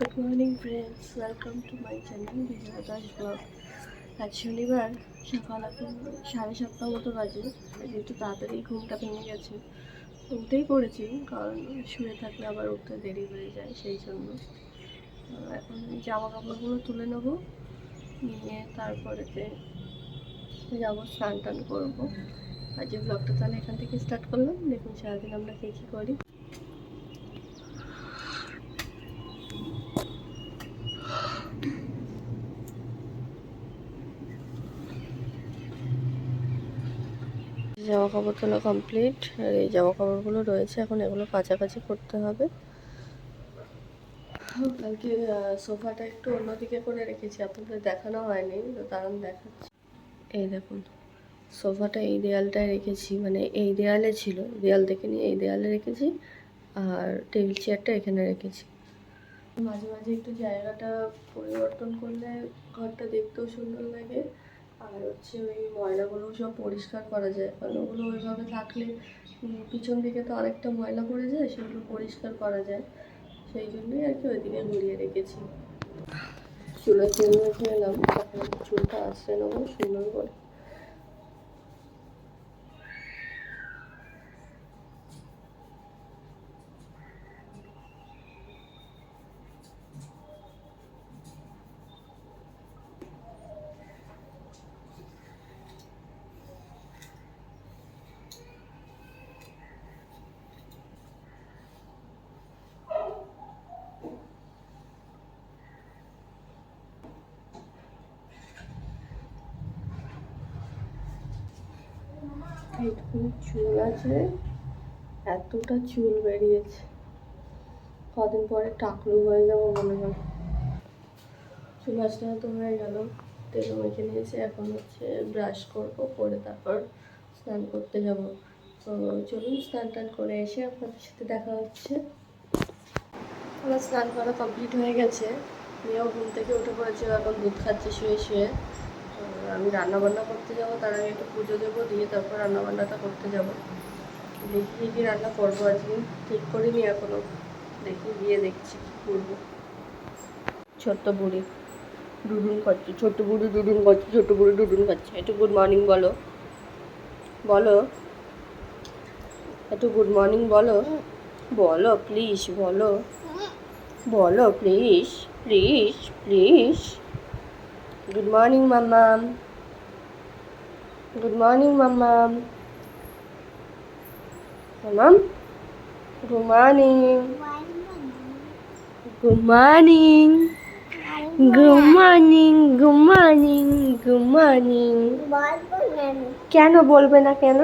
Good morning friends welcome to my channel Bijoy Das blog আজ শনিবার, সকাল এখন সাড়ে সাতটা মতো বাজে। যেহেতু তাড়াতাড়ি ঘুমটা ভেঙে গেছে। উঠেই পড়েছি, কারণ শুয়ে থাকলে আবার উঠতে দেরি হয়ে যায় সেই জন্য। এখন জামা কাপড়গুলো তুলে নেব, নিয়ে তারপরেতে যাব স্নান টান করব। আজ ব্লগটা তাহলে এখান থেকে স্টার্ট করলাম। দেখুন সারাদিন আমরা কী কী করি জামা কাপড় তোলা কমপ্লিট আর এই জামা কাপড়গুলো রয়েছে এখন এগুলো কাছাকাছি করতে হবে। কালকে সোফাটা একটু অন্যদিকে করে রেখেছি আপনাদের দেখানো হয়নি তো দাঁড়ান দেখাচ্ছি। এই দেখুন সোফাটা এই দেয়ালটায় রেখেছি মানে এই দেয়ালে ছিল দেয়াল দেখে নিয়ে এই দেয়ালে রেখেছি আর টেবিল চেয়ারটা এখানে রেখেছি। মাঝে মাঝে একটু জায়গাটা পরিবর্তন করলে ঘরটা দেখতেও সুন্দর লাগে। আর হচ্ছে ওই ময়লাগুলো সব পরিষ্কার করা যায়। কারণ ওগুলো ওইভাবে থাকলে পিছন দিকে তো অনেকটা ময়লা পড়ে যায়, সেগুলো পরিষ্কার করা যায়। সেই জন্যই আর কি ওইদিকে ঘুরিয়ে রেখেছি। চুলা তেল মেখে এলাম তখন চুলটা আসতে নেব, সুন্দর করে। এইটুকুনি চুল আছে? এতটা চুল বেরিয়েছে। কদিন পরে টাকলু হয়ে যাব মনে হয়। চুল আসতে তো হয়ে গেল। তেল মেখে নিয়েছি। এখন হচ্ছে ব্রাশ করব, করে তারপর স্নান করতে যাব। তো চলুন স্নান টান করে এসে আপনাদের সাথে দেখা হচ্ছে। আমার স্নান করা কমপ্লিট হয়ে গেছে। মেয়েও ঘুম থেকে উঠে পড়েছে। এখন দুধ খাচ্ছে, শুয়ে শুয়ে। আমি রান্না বান্না করতে যাব, তার আগে একটু পুজো দেবো, দিয়ে তারপর রান্না বান্নাটা করতে যাব। দেখি কী রান্না করব আজকে ঠিক করিনি এখনও। দেখি গিয়ে দেখছি কী করব। ছোট্ট বুড়ি ডুডুন খাচ্ছে, ছোট্ট বুড়ি ডুডুন খাচ্ছে, ছোট্ট বুড়ি ডুডুন খাচ্ছে। একটু গুড মর্নিং বলো। বলো। একটু গুড মর্নিং বলো। বলো প্লিজ বলো। বলো please please please good morning মাম্মাম গুড মর্নিং মাম্মাম মাম্মাম good morning good morning good morning good morning good morning কেন বলবে না কেন?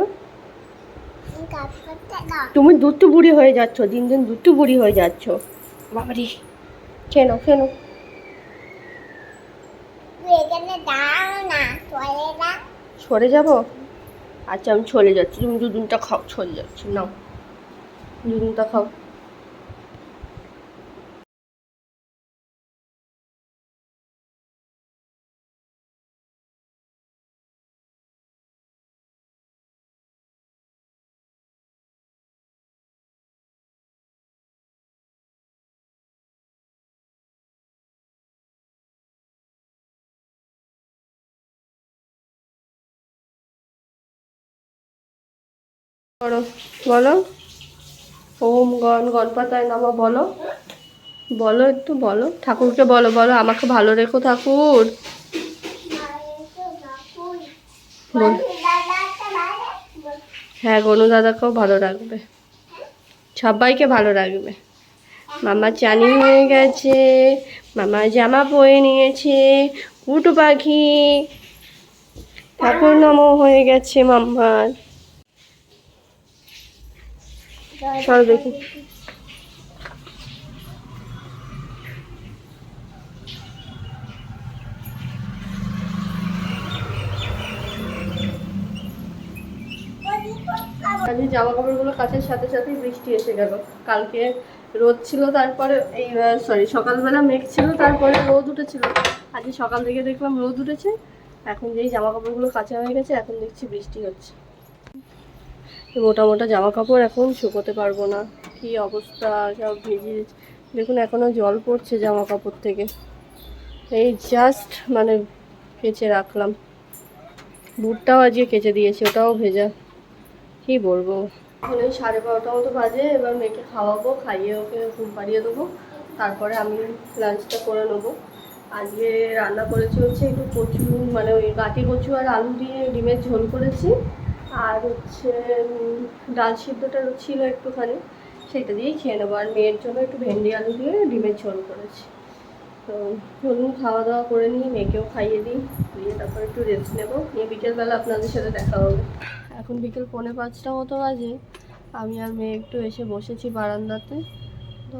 তুমি দুট্টু বুড়ি হয়ে যাচ্ছ, দিন দিন দুট্টু বুড়ি হয়ে যাচ্ছ। বাবারি। কেন কেন? সরে যাব? আচ্ছা আমি চলে যাচ্ছি। তুমি দুদিনটা খাও চলে যাচ্ছি। নাও। দুদিনটা খাও। করো। বলো। ওম গণ গণপাতায় নামা, বলো। বলো একটু, বলো। ঠাকুরকে বলো বলো। আমাকে ভালো রেখো ঠাকুর। হ্যাঁ গনু দাদাকেও ভালো রাখবে। সবাইকে ভালো রাখবে। মামা চানি হয়ে গেছে। মামা জামা পরে নিয়েছে। কুটু পাখি। ঠাকুর নামও হয়ে গেছে মাম্মার। চলো দেখি। আজকে জামা কাপড়গুলো কাচের সাথে সাথেই বৃষ্টি এসে গেল। কালকে রোদ ছিল, তারপরে এই সরি সকালবেলা মেঘ ছিল, তারপরে রোদ উঠেছিল। আজকে সকাল থেকে দেখলাম রোদ উঠেছে। এখন যেই জামা কাপড়গুলো কাঁচা হয়ে গেছে, এখন দেখছি বৃষ্টি হচ্ছে। মোটা মোটা জামা কাপড় এখন শুকোতে পারব না। কি অবস্থা, সব ভিজে দেখুন এখনও জল পড়ছে জামা কাপড় থেকে। এই জাস্ট মানে কেচে রাখলাম। বুটটাও আজকে কেচে দিয়েছি, ওটাও ভেজা। কি বলব? এই সাড়ে বারোটা মতো বাজে, এবার মেয়েকে খাওয়াবো, খাইয়ে ওকে ঘুম পাড়িয়ে দেবো। তারপরে আমি লাঞ্চটা করে নেব। আজকে রান্না করেছি হচ্ছে একটু কচু মানে ওই গাটি কচু আর আলু দিয়ে ডিমের ঝোল করেছি। আর হচ্ছে ডাল সিদ্ধটা ছিল একটুখানি সেটা দিয়েই খেয়ে নেব। আর মেয়ের জন্য একটু ভেন্ডি আলু দিয়ে ডিমের ঝোল করেছি। তো চলুন, খাওয়া দাওয়া করে নিই, মেয়েকেও খাইয়ে দিই, দিয়ে তারপর একটু রেস্ট নেব। নিয়ে বিকেলবেলা আপনাদের সাথে দেখা হবে। এখন বিকেল পৌনে পাঁচটা মতো বাজে। আমি আর মেয়ে একটু এসে বসেছি বারান্দাতে। তো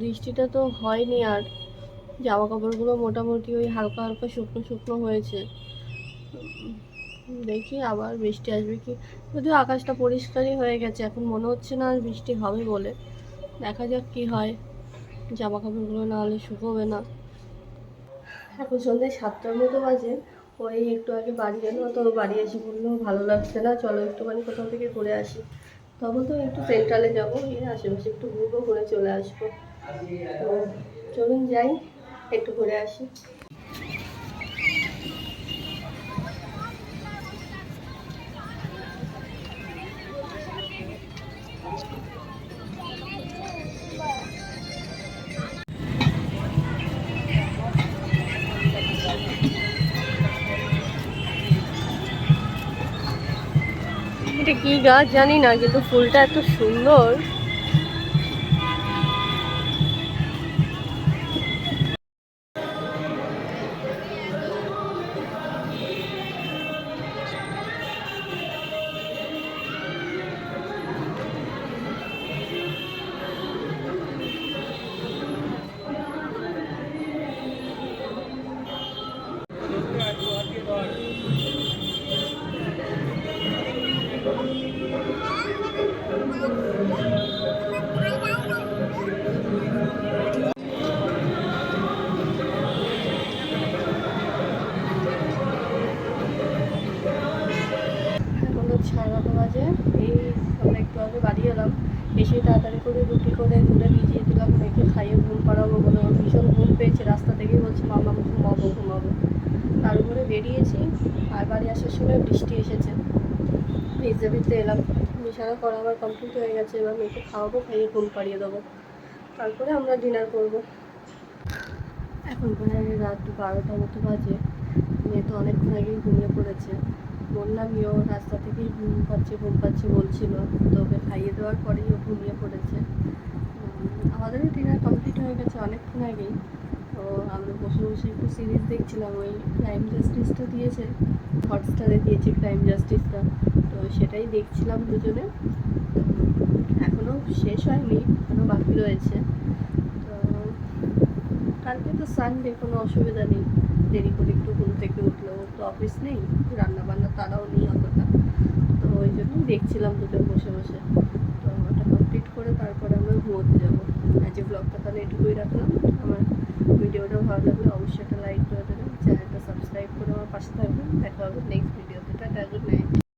বৃষ্টিটা তো হয়নি আর। জামা কাপড়গুলো মোটামুটি ওই হালকা হালকা শুকনো শুকনো হয়েছে। দেখি আবার বৃষ্টি আসবে কি? যদিও আকাশটা পরিষ্কারই হয়ে গেছে, এখন মনে হচ্ছে না বৃষ্টি হবে বলে। দেখা যাক কি হয়। জামা কাপড়গুলো না হলে শুকোবে না। এখন সন্ধ্যে সাতটার মতো বাজে। ওই একটু আগে বাড়ি এলো তো বাড়ি এসে বলল, ভালো লাগছে না, চলো একটুখানি কোথাও থেকে ঘুরে আসি। তখন তো একটু সেন্ট্রালে যাব গিয়ে আশেপাশে একটু ঘুরবো, ঘুরে চলে আসব। তো চলুন যাই, একটু ঘুরে আসি। এটা কি গাছ জানি না কিন্তু ফুলটা এত সুন্দর। আমরা একটু আগে বাড়ি এলাম। এসে তাড়াতাড়ি করে রুটি করে দুধে ভিজিয়ে দিলাম মেয়েকে খাইয়ে ঘুম পাড়াবো বলে ভীষণ ঘুম পেয়েছে। রাস্তা থেকেই বলছে, মা মামা ঘুমাবো ঘুমাবো। তার উপরে বেরিয়েছি আর বাড়ি আসার সময় বৃষ্টি এসেছে। ভিজতে ভিজতে এলাম। বিছানা করা আমার কমপ্লিট হয়ে গেছে। এবার মেয়েকে খাওয়াবো, খাইয়ে ঘুম পাড়িয়ে দেবো। তারপরে আমরা ডিনার করব। এখন প্রায় রাত বারোটা মতো বাজে। মেয়ে তো অনেকক্ষণ আগেই ঘুমিয়ে পড়েছে। বললামই ও রাস্তা থেকেই ঘুম পাচ্ছে ঘুম পাচ্ছে বলছিল। তো ওকে খাইয়ে দেওয়ার পরেই ও ঘুমিয়ে পড়েছে। আমাদেরও ডিনার কমপ্লিট হয়ে গেছে অনেকক্ষণ আগেই। তো আমরা বসে বসে একটু সিরিজ দেখছিলাম, ওই ক্রাইম জাস্টিসটা দিয়েছে হটস্টারে দিয়েছে ক্রাইম জাস্টিসটা তো সেটাই দেখছিলাম দুজনে। এখনও শেষ হয়নি এখনও বাকি রয়েছে। তো কালকে তো সানডে কোনো অসুবিধা নেই। দেরি করে একটু ঘুম থেকে উঠল তো অফিস নেই রান্না বান্না তারাও নেই অতটা। তো ওই জন্যই দেখছিলাম দুজন বসে বসে। তো ওটা কমপ্লিট করে তারপরে আমরা ঘুমোতে যাব। আজকে ব্লগটা তাহলে এটুকুই রাখলাম। আমার ভিডিওটা ভালো লাগলে অবশ্যই একটা লাইক করে দেবেন। চ্যানেলটা সাবস্ক্রাইব করে আমার পাশে থাকবেন। দেখা হবে নেক্সট ভিডিওতে টাটা গুড নাইট